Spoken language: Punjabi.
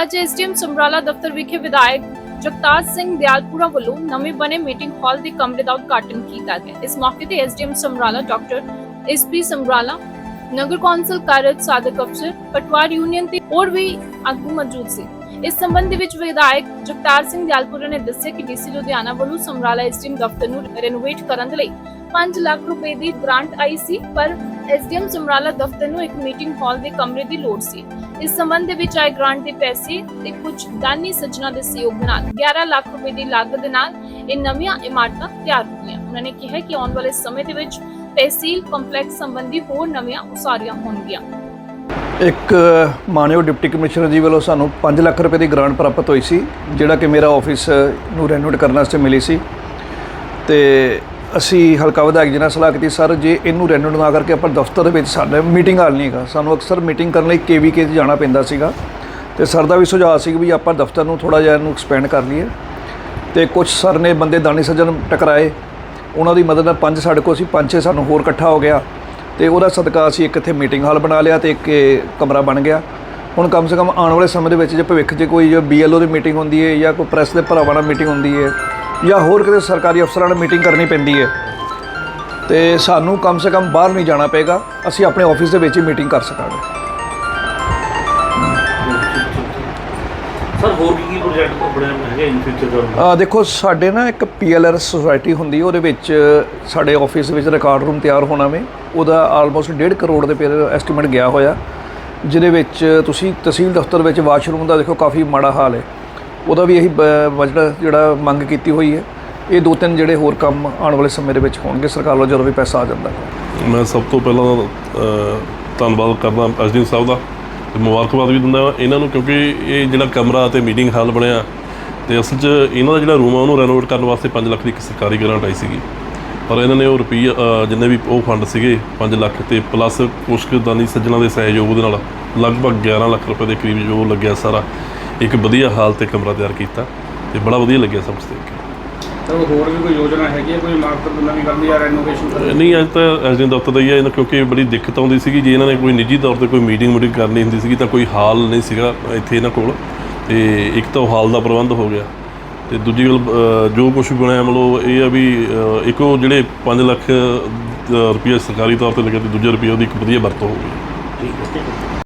ਅੱਜ ਐਸਡੀਐਮ ਸਮਰਾਲਾ ਦਫ਼ਤਰ ਵਿਖੇ ਵਿਧਾਇਕ ਜਗਤਾਰ ਸਿੰਘ ਦਿਆਲਪੁਰਾ ਵੱਲੋਂ ਨਵੇਂ ਬਣੇ ਮੀਟਿੰਗ ਹਾਲ ਦੇ ਕਮਰੇ ਦਾ ਉਦਘਾਟਨ ਕੀਤਾ ਗਿਆ। ਇਸ ਮੌਕੇ ਤੇ SDM Samrala doctor SP Samrala, ਨਗਰ ਕੌਂਸਲ ਕਾਰਜ ਸਾਧਕ ਅਫਸਰ, ਪਟਵਾਰ ਯੂਨੀਅਨ ਤੇ ਹੋਰ ਵੀ ਆਗੂ ਮੌਜੂਦ ਸੀ। ਇਸ ਸੰਬੰਧ ਦੇ ਵਿੱਚ ਵਿਧਾਇਕ ਜਗਤਾਰ ਸਿੰਘ ਦਿਆਲਪੁਰਾ ਨੇ ਦੱਸਿਆ ਕਿ ਡੀਸੀ ਲੁਧਿਆਣਾ ਵੱਲੋਂ ਸਮਰਾਲਾ ਐਸਡੀਐਮ ਦਫ਼ਤਰ ਨੂੰ ਰੈਨੋਵੇਟ ਕਰਨ ਦੇ ਲਈ 5 ਲੱਖ ਰੁਪਏ ਦੀ ਗ੍ਰਾਂਟ ਆਈ ਸੀ, ਪਰ ਐਸਡੀਐਮ ਸਮਰਾਲਾ ਦਫ਼ਤਰ ਨੂੰ ਇੱਕ ਮੀਟਿੰਗ ਹਾਲ ਦੇ ਕਮਰੇ ਦੀ ਲੋੜ ਸੀ। ਇਸ ਸੰਬੰਧ ਦੇ ਵਿੱਚ ਆਏ ਗ੍ਰਾਂਟ ਦੇ ਪੈਸੇ ਤੇ ਕੁਝ ਦਾਨੀ ਸੱਜਣਾ ਦੇ ਸਹਿਯੋਗ ਨਾਲ 11 ਲੱਖ ਰੁਪਏ ਦੀ ਲਾਗਤ ਦੇ ਨਾਲ ਇਹ ਨਵੀਆਂ ਇਮਾਰਤਾਂ ਤਿਆਰ ਹੋਈਆਂ। ਉਹਨਾਂ ਨੇ ਕਿਹਾ ਕਿ ਆਉਣ ਵਾਲੇ ਸਮੇਂ ਦੇ ਵਿੱਚ ਤਹਿਸੀਲ ਕੰਪਲੈਕਸ ਸੰਬੰਧੀ ਹੋਰ ਨਵੀਆਂ ਉਸਾਰੀਆਂ ਹੋਣਗੀਆਂ। ਇੱਕ ਮਾਨਯੋਗ ਡਿਪਟੀ ਕਮਿਸ਼ਨਰ ਜੀ ਵੱਲੋਂ ਸਾਨੂੰ 5 ਲੱਖ ਰੁਪਏ ਦੀ ਗ੍ਰਾਂਟ ਪ੍ਰਾਪਤ ਹੋਈ ਸੀ, ਜਿਹੜਾ ਕਿ ਮੇਰਾ ਆਫਿਸ ਨੂੰ ਰੈਨੋਵੇਟ ਕਰਨ ਵਾਸਤੇ ਮਿਲੀ ਸੀ। ਤੇ ਅਸੀਂ ਹਲਕਾ ਵਿਧਾਇਕ ਜੀ ਨਾਲ ਸਲਾਹ ਕੀਤੀ, ਸਰ, ਜੇ ਇਹਨੂੰ ਰੈਨੋਵੇਟ ਨਾ ਕਰਕੇ ਆਪਾਂ ਦਫ਼ਤਰ ਦੇ ਵਿੱਚ ਸਾਡੇ ਮੀਟਿੰਗ ਹਾਲ ਨਹੀਂ ਹੈਗਾ। ਸਾਨੂੰ ਅਕਸਰ ਮੀਟਿੰਗ ਕਰਨ ਲਈ ਕੇਵੀਕੇ 'ਚ ਜਾਣਾ ਪੈਂਦਾ ਸੀਗਾ ਤੇ ਸਰ ਦਾ ਵੀ ਸੁਝਾਅ ਸੀ ਕਿ ਵੀ ਆਪਾਂ ਦਫ਼ਤਰ ਨੂੰ ਥੋੜਾ ਜਿਹਾ ਇਹਨੂੰ ਐਕਸਪੈਂਡ ਕਰ ਲਈਏ। ਤੇ ਕੁਝ ਸਰ ਨੇ ਬੰਦੇ ਦਾਨੀ ਸੱਜਣ ਟਕਰਾਏ। ਉਹਨਾਂ ਦੀ ਮਦਦ ਨਾਲ ਪੰਜ ਸਾਡੇ ਕੋਲ ਸੀ, ਪੰਜ ਛੇ ਸਾਨੂੰ ਹੋਰ ਇਕੱਠਾ ਹੋ ਗਿਆ ਤੇ ਉਹਦਾ ਸਦਕਾ ਅਸੀਂ ਇੱਕ ਇੱਥੇ ਮੀਟਿੰਗ ਹਾਲ ਬਣਾ ਲਿਆ ਤੇ ਇੱਕ ਕਮਰਾ ਬਣ ਗਿਆ। ਹੁਣ ਕਮ ਸੇ ਕਮ ਆਉਣ ਵਾਲੇ ਸਮੇਂ ਦੇ ਵਿੱਚ ਜੇ ਭਵਿੱਖ 'ਚ ਕੋਈ ਜੋ ਬੀਐਲਓ ਦੀ ਮੀਟਿੰਗ ਹੁੰਦੀ ਹੈ ਜਾਂ ਕੋਈ ਪ੍ਰੈਸ ਦੇ ਭਰਾਵਾਂ ਨਾਲ ਮੀਟਿੰਗ ਹੁੰਦੀ ਹੈ ਜਾਂ ਹੋਰ ਕਿਤੇ ਸਰਕਾਰੀ ਅਫਸਰਾਂ ਨਾਲ ਮੀਟਿੰਗ ਕਰਨੀ ਪੈਂਦੀ ਹੈ। ਤੇ ਸਾਨੂੰ ਕਮ ਸੇ ਕਮ ਬਾਹਰ ਨਹੀਂ ਜਾਣਾ ਪਏਗਾ। ਅਸੀਂ ਆਪਣੇ ਆਫਿਸ ਦੇ ਵਿੱਚ ਹੀ ਮੀਟਿੰਗ ਕਰ ਸਕਾਂਗੇ। ਸਰ ਹੋਰ ਕੀ ਕੀ ਪ੍ਰੋਜੈਕਟ ਆਪਣੇ ਹੈਗੇ ਇਨ ਫਿਊਚਰ ਦਾ ਅ, ਦੇਖੋ ਸਾਡੇ ਨਾ ਇੱਕ ਪੀਐਲਆਰ ਸੁਸਾਇਟੀ ਹੁੰਦੀ ਹੈ ਉਹਦੇ ਵਿੱਚ ਸਾਡੇ ਆਫਿਸ ਵਿੱਚ ਰਿਕਾਰਡ ਰੂਮ ਤਿਆਰ ਹੋਣਾ ਵੇ। ਉਹਦਾ ਆਲਮੋਸਟ 1.5 ਕਰੋੜ ਦੇ ਪੇਰ ਐਸਟੀਮੇਟ ਗਿਆ ਹੋਇਆ। ਜਿਹਦੇ ਵਿੱਚ ਤੁਸੀਂ ਤਹਿਸੀਲ ਦਫ਼ਤਰ ਵਿੱਚ ਵਾਸ਼ਰੂਮ ਦਾ ਦੇਖੋ ਕਾਫੀ ਮਾੜਾ ਹਾਲ ਹੈ। ਉਹਦਾ ਵੀ ਇਹੀ ਬਜਟ ਜਿਹੜਾ ਮੰਗ ਕੀਤੀ ਹੋਈ ਹੈ। ਇਹ ਦੋ ਤਿੰਨ ਜਿਹੜੇ ਹੋਰ ਕੰਮ ਆਉਣ ਵਾਲੇ ਸਮੇਂ ਦੇ ਵਿੱਚ ਹੋਣਗੇ। ਸਰਕਾਰ ਵੱਲੋਂ ਜਦੋਂ ਵੀ ਪੈਸਾ ਆ ਜਾਂਦਾ। ਮੈਂ ਸਭ ਤੋਂ ਪਹਿਲਾਂ ਧੰਨਵਾਦ ਕਰਦਾ ਐਸਡੀਐਮ ਸਾਹਿਬ ਦਾ ਤੇ ਮੁਬਾਰਕਬਾਦ ਵੀ ਦਿੰਦਾ ਇਹਨਾਂ ਨੂੰ ਕਿਉਂਕਿ ਇਹ ਜਿਹੜਾ ਕਮਰਾ ਤੇ ਮੀਟਿੰਗ ਹਾਲ ਬਣਿਆ ਤੇ ਅਸਲ 'ਚ ਇਹਨਾਂ ਦਾ ਜਿਹੜਾ ਰੂਮ ਆ, ਉਹਨੂੰ ਰੈਨੋਵੇਟ ਕਰਨ ਵਾਸਤੇ 5 ਲੱਖ ਦੀ ਇੱਕ ਸਰਕਾਰੀ ਗ੍ਰਾਂਟ ਆਈ ਸੀਗੀ। ਪਰ ਇਹਨਾਂ ਨੇ ਉਹ ਰੁਪਈਆ ਜਿੰਨੇ ਵੀ ਉਹ ਫੰਡ ਸੀਗੇ 5 ਲੱਖ ਤੇ ਪਲੱਸ ਕੁਛ ਕੁ ਸੱਜਣਾ ਦੇ ਸਹਿਯੋਗ ਦੇ ਨਾਲ ਲਗਭਗ 11 ਲੱਖ ਰੁਪਏ ਦੇ ਕਰੀਬ ਜੋ ਲੱਗਿਆ ਸਾਰਾ। ਇੱਕ ਵਧੀਆ ਹਾਲ ਤੇ ਕਮਰਾ ਤਿਆਰ ਕੀਤਾ ਤੇ ਬੜਾ ਵਧੀਆ ਲੱਗਿਆ ਸਭ ਤੋਂ ਦੇਖ ਕੇ। ਤਾਂ ਹੋਰ ਵੀ ਕੋਈ ਯੋਜਨਾ ਹੈਗੀ ਹੈ? ਕੋਈ ਇਮਾਰਤ ਨਵੀਂ ਕਰਨੀ ਜਾਂ ਰੈਨੋਵੇਸ਼ਨ ਕਰਨੀ? ਨਹੀਂ ਅੱਜ ਤਾਂ ਐਸਡੀਐਮ ਦਫ਼ਤਰ ਦਾ ਹੀ ਹੈ ਇਹਨਾਂ ਕਿਉਂਕਿ ਬੜੀ ਦਿੱਕਤ ਆਉਂਦੀ ਸੀਗੀ। ਜੇ ਇਹਨਾਂ ਨੇ ਕੋਈ ਨਿੱਜੀ ਤੌਰ ਤੇ ਕੋਈ ਮੀਟਿੰਗ ਮੀਟਿੰਗ ਕਰਨੀ ਹੁੰਦੀ ਸੀਗੀ ਤਾਂ ਕੋਈ ਹਾਲ ਨਹੀਂ ਸੀਗਾ ਇੱਥੇ ਇਹਨਾਂ ਕੋਲ। ਤੇ ਇੱਕ ਤਾਂ ਹਾਲ ਦਾ ਪ੍ਰਬੰਧ ਹੋ ਗਿਆ। ਤੇ ਦੂਜੀ ਗੱਲ ਜੋ ਕੁਝ ਬਣਿਆ ਮਤਲਬ ਇਹ ਆ ਵੀ ਇੱਕ ਜਿਹੜੇ 5 ਲੱਖ ਰੁਪਏ ਸਰਕਾਰੀ ਤੌਰ ਤੇ ਲੱਗੇ ਤੇ ਦੂਜੇ ਰੁਪਏ ਉਹਦੀ ਇੱਕ ਵਧੀਆ ਵਰਤੋਂ ਹੋ ਗਈ।